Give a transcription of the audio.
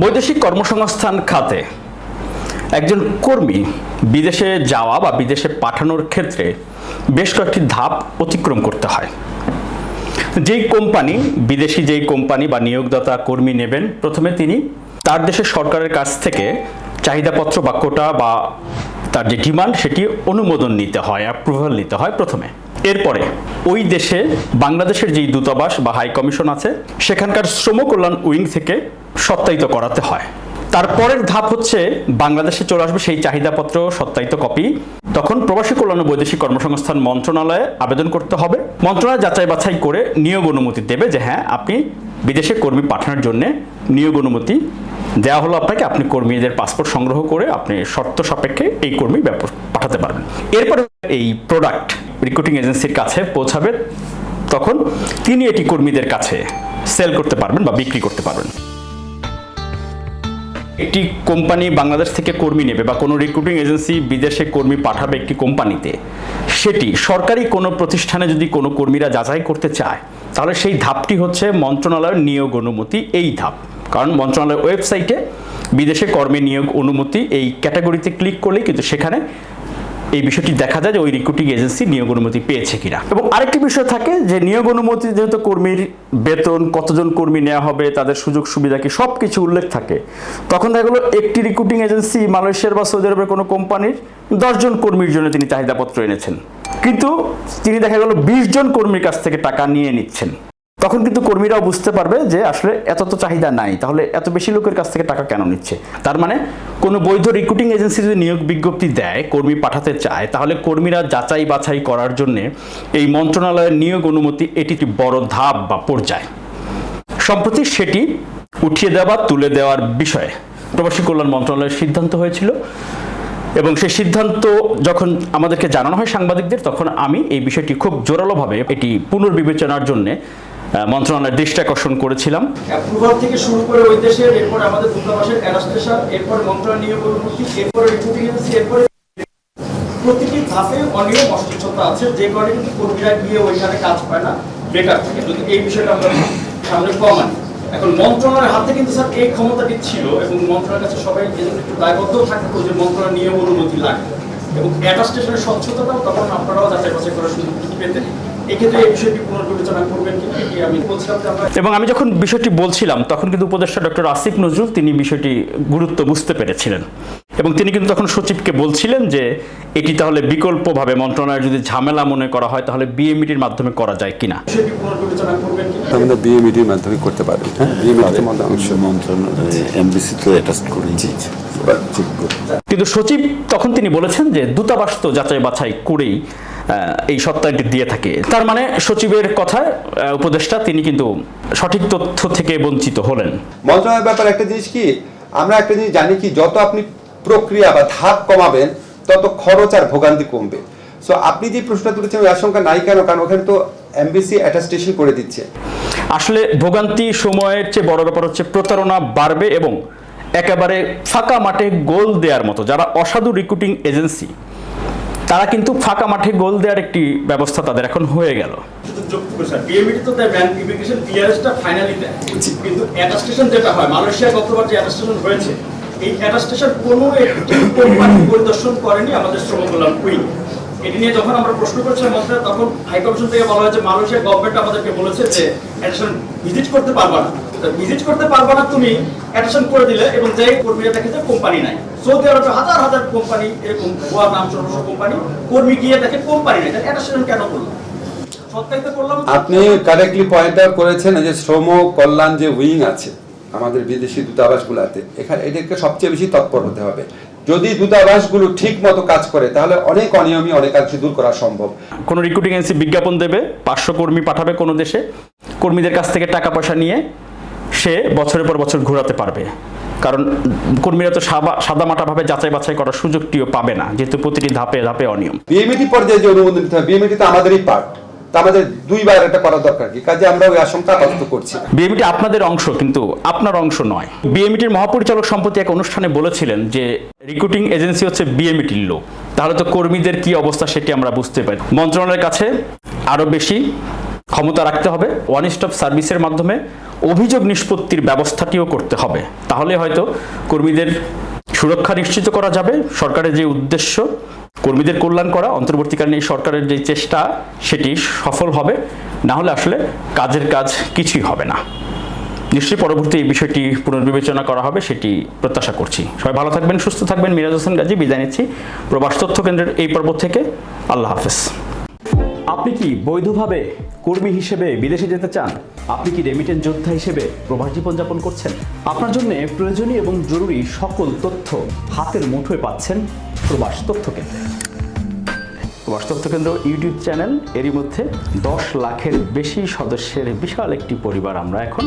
বৈদেশিক কর্মসংস্থান খাতে একজন কর্মী বিদেশে যাওয়া বা বিদেশে পাঠানোর ক্ষেত্রে বেশ কয়েকটি ধাপ অতিক্রম করতে হয়। যেই কোম্পানি, বিদেশি যেই কোম্পানি বা নিয়োগদাতা কর্মী নেবেন, প্রথমে তিনি তার দেশের সরকারের কাছ থেকে চাহিদাপত্র বা কোটা বা তার যে ডিমান্ড, সেটি অনুমোদন নিতে হয় অ্যাপ্রুভাল নিতে হয় প্রথমে। এরপরে ওই দেশে বাংলাদেশের যেই দূতাবাস বা হাই কমিশন আছে, সেখানকার শ্রম কল্যাণ উইং থেকে সত্যায়িত করাতে হয়। তারপরের ধাপ হচ্ছে বাংলাদেশে চলে আসবে সেই চাহিদাপত্র, সত্যায়িত কপি। তখন প্রবাসী কল্যাণ ও বৈদেশিক কর্মসংস্থান মন্ত্রণালয়ে আবেদন করতে হবে। মন্ত্রণালয় যাচাই বাছাই করে নিয়োগ অনুমতি দেবে যে হ্যাঁ আপনি বিদেশে কর্মী পাঠানোর জন্য নিয়োগ অনুমতি দেওয়া হলো আপনাকে। আপনি কর্মীদের পাসপোর্ট সংগ্রহ করে আপনি শর্ত সাপেক্ষে এই কর্মী পাঠাতে পারবেন। এরপরে এই প্রোডাক্ট রিক্রুটিং এজেন্সির কাছে পৌঁছাবে, তখন তিনি এটি কর্মীদের কাছে সেল করতে পারবেন বা বিক্রি করতে পারবেন। একটি কোম্পানি বাংলাদেশ থেকে কর্মী নেবে বা কোনো রিক্রুটিং এজেন্সি বিদেশে কর্মী পাঠাবে একটি কোম্পানিতে সেটি সরকারি কোনো প্রতিষ্ঠানে যদি কোনো কর্মীরা যাচাই করতে চায়, তাহলে সেই ধাপটি হচ্ছে মন্ত্রণালয়ের নিয়োগ অনুমতি, এই ধাপ। কারণ মন্ত্রণালয়ের ওয়েবসাইটে বিদেশে কর্মী নিয়োগ অনুমতি এই ক্যাটাগরিতে ক্লিক করলেই কিন্তু সেখানে এই বিষয়টি দেখা যায় যে ওই রিক্রুটিং এজেন্সি নিয়োগ অনুমতি পেয়েছে কিনা। এবং আরেকটি বিষয় থাকে যে নিয়োগ অনুমতি যেহেতু কর্মীর বেতন, কতজন কর্মী নেওয়া হবে, তাদের সুযোগ সুবিধা কি সব কিছু উল্লেখ থাকে। তখন দেখা গেলো একটি রিক্রুটিং এজেন্সি মালয়েশিয়ার বা সৌদি আরবের কোনো কোম্পানির দশজন কর্মীর জন্য তিনি চাহিদাপত্র এনেছেন। কিন্তু তিনি দেখা গেল বিশ জন কর্মীর কাছ থেকে টাকা নিয়ে নিচ্ছেন। তখন কিন্তু কর্মীরাও বুঝতে পারবে যে আসলে এত তো চাহিদা নাই, তাহলে এত বেশি লোকের কাছ থেকে টাকা কেন নিচ্ছে? তার মানে কোনো বৈধ রিক্রুটিং এজেন্সি যদি নিয়োগ বিজ্ঞপ্তি দেয়, কর্মী পাঠাতে চায়, তাহলে কর্মীরা যাচাই বাছাই করার জন্য এই মন্ত্রণালয়ের নিয়োগ অনুমতি এটি একটি বড় ধাপ বা পর্যায়। সম্প্রতি সেটি উঠিয়ে দেওয়া তুলে দেওয়ার বিষয়ে প্রবাসী কল্যাণ মন্ত্রণালয়ের সিদ্ধান্ত হয়েছিল এবং সেই সিদ্ধান্ত যখন আমাদেরকে জানানো হয় সাংবাদিকদের, তখন আমি এই বিষয়টি খুব জোরালোভাবে এটি পুনর্বিবেচনার জন্য মন্ত্রণালয়ের দৃষ্টি আকর্ষণ করেছিলাম। অ্যাপ্রুভাল থেকে শুরু করে ওই এরপর আমাদের দূতাবাসের অ্যানাস্টেশন, এরপর মন্ত্রণালয় এরপরে এরপরে প্রতিটি ধাপে অনিয়ম আছে, যে কারণে কিন্তু কর্মীরা গিয়ে ওইখানে কাজ পায় না, বেকার যদি এই বিষয়টা আমরা সামনে কম আনি এখন মন্ত্রণালয়ের হাতে কিন্তু স্যার এই ক্ষমতাটি ছিল এবং মন্ত্রণালয়ের কাছে সবাই একটু দায়বদ্ধ থাকতো যে মন্ত্রণালয় নিয়োগ অনুমতি লাগবে এবং অ্যাটাস্টেশনের স্বচ্ছতাটাও তখন আপনারাও যাচাই বাছাই করার সুযোগ পেতেন। এবং আমি যখন বিষয়টি বলছিলাম তখন কিন্তু উপদেষ্টা ডক্টর আসিফ নজরুল তিনি বিষয়টি গুরুত্ব বুঝতে পেরেছিলেন। এবং তিনি কিন্তু তখন সচিবকে বলছিলেন যে এটি তাহলে বিকল্পভাবে মন্ত্রণালয়ের যদি ঝামেলা মনে করা হয় তাহলে বিএমইটির মাধ্যমে করা যায় কিনা আমরা বিএমইডির মাধ্যমে করতে পারব হ্যাঁ? বিএমইডিতে মন্ত্রণালয় এমবিসি তো অ্যাটাচ করে কিন্তু সচিব তখন তিনি বলেছেন যে দূতাবাস তো যাচাই বাছাই করেই এই সত্তাটি দিয়ে থাকে। তার মানে সচিবের কথায় উপদেষ্টা তিনি কিন্তু সঠিক তথ্য থেকে বঞ্চিত হলেন। মন্ত্রণালয়ের ব্যাপারে একটা জিনিস কি? আমরা একটা জিনিস জানি কি যত আপনি প্রক্রিয়া বা ধাপ কমাবেন তত খরচ আর ভোগান্তি কমবে। সো আপনি যে প্রশ্নটা তুলেছেন ওই আশঙ্কা নাই কেন? কারণ ওখানে তো এমবিসি অ্যাটাস্টেশন করে দিচ্ছে। আসলে ভোগান্তি সময়ের চেয়ে বড় ব্যাপার হচ্ছে প্রতারণা বাড়বে এবং একেবারে ফাঁকা মাঠে গোল দেওয়ার মতো যারা অসাধু রিক্রুটিং এজেন্সি তারা কিন্তু ফাঁকা মাঠে গোল দেওয়ার একটি ব্যবস্থা তাদের এখন হয়ে গেল। কিন্তু যেটা হয় মালয়েশিয়া যে অ্যাটাস্টেশন হয়েছে, এই অ্যাটাস্টেশন কোনো পরিদর্শন করেনি আমাদের শ্রম উইং এটি নিয়ে যখন আমরা প্রশ্ন করছিলাম মন্ত্রী তখন হাই কমিশন থেকে বলা হয়েছে মালয়েশিয়া গভর্নমেন্ট আমাদেরকে বলেছে যে অ্যাটাস্টেশন ভিজিট করতে পারবা না। ভিজিট করতে পারবা না তুমি অ্যাটাস্টেশন করে দিলে এবং যে কর্মীরা দেখে যে কোম্পানি নাই। সৌদি আরবে হাজার হাজার কোম্পানি এরকম ভুয়া নাম সর্বস্ব কোম্পানি কর্মী গিয়ে দেখে কোম্পানি নাই। অ্যাটাস্টেশন কেন করল? আপনি কারেক্টলি পয়েন্ট আউট করেছেন যে শ্রম কল্যাণ যে উইং আছে আমাদের বিদেশি দূতাবাসগুলোতে, এখানে এদেরকে সবচেয়ে বেশি তৎপর হতে হবে। যদি দূতাবাসগুলো ঠিক মতো কাজ করে তাহলে অনেক অনিয়মই অনেকাংশে দূর করা সম্ভব। কোনো রিক্রুটিং এজেন্সি বিজ্ঞাপন দেবে পাঁচশো কর্মী পাঠাবে কোনো দেশে কর্মীদের কাছ থেকে টাকা পয়সা নিয়ে সে বছরের পর বছর ঘোরাতে পারবে। কারণ কর্মীরা তো সাদা সাদামাটাভাবে যাচাই বাছাই করার সুযোগটিও পাবে না যেহেতু প্রতিটি ধাপে ধাপে অনিয়ম। বিএমইটি পর্যায়ে যে অনুমোদন দিতে হবে বিএমইটি তো আমাদেরই পার্ট তা আমাদের দুইবার এটা করা দরকার কি? কাজে আমরা ওই আশঙ্কা আপাতত করছি। বিএমইটি আপনাদের অংশ কিন্তু আপনার অংশ নয়। বিএমইটির মহাপরিচালক সম্প্রতি এক অনুষ্ঠানে বলেছিলেন যে রিক্রুটিং এজেন্সি হচ্ছে বিএমইটির লোক। তাহলে তো কর্মীদের কি অবস্থা সেটি আমরা বুঝতে পারি। মন্ত্রণালয়ের কাছে আরও বেশি ক্ষমতা রাখতে হবে। ওয়ান স্টপ সার্ভিসের মাধ্যমে অভিযোগ নিষ্পত্তির ব্যবস্থাটিও করতে হবে। তাহলে হয়তো কর্মীদের সুরক্ষা নিশ্চিত করা যাবে। সরকারের যে উদ্দেশ্য, কর্মীদের কল্যাণ করা, অন্তর্বর্তীকালীন এই সরকারের যে চেষ্টা, সেটি সফল হবে। না হলে আসলে কাজের কাজ কিছুই হবে না। নিশ্চয়ই পরবর্তী এই বিষয়টি পুনর্বিবেচনা করা হবে সেটি প্রত্যাশা করছি। সবাই ভালো থাকবেন সুস্থ থাকবেন। মিরাজ হোসেন গাজী বিদায় নিচ্ছি। প্রবাস তথ্য কেন্দ্রের এই পর্ব থেকে আল্লাহ হাফেজ। আপনি কি বৈধভাবে কর্মী হিসেবে বিদেশে যেতে চান? আপনি কি রেমিটেন্স যোদ্ধা হিসেবে প্রবাস জীবনযাপন করছেন? আপনার জন্য প্রয়োজনীয় এবং জরুরি সকল তথ্য হাতের মুঠোয় পাচ্ছেন প্রবাস তথ্য কেন্দ্রে। প্রবাস তথ্য কেন্দ্র ইউটিউব চ্যানেল এরই মধ্যে দশ লাখের বেশি সদস্যের বিশাল একটি পরিবার আমরা এখন